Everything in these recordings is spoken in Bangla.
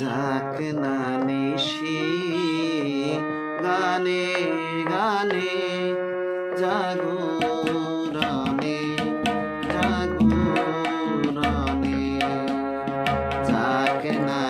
যাক না নিশি গানে গানে জাগো রানে জাগো রানে না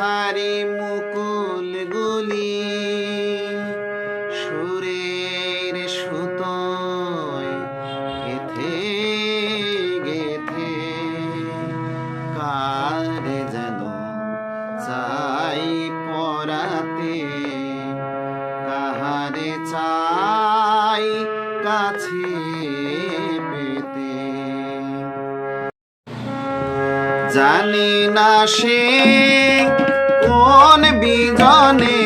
harim. জানি না সে কোন বিজনে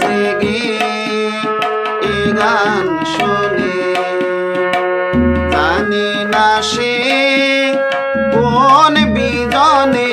জেগে জানি না সে কোন বিজনে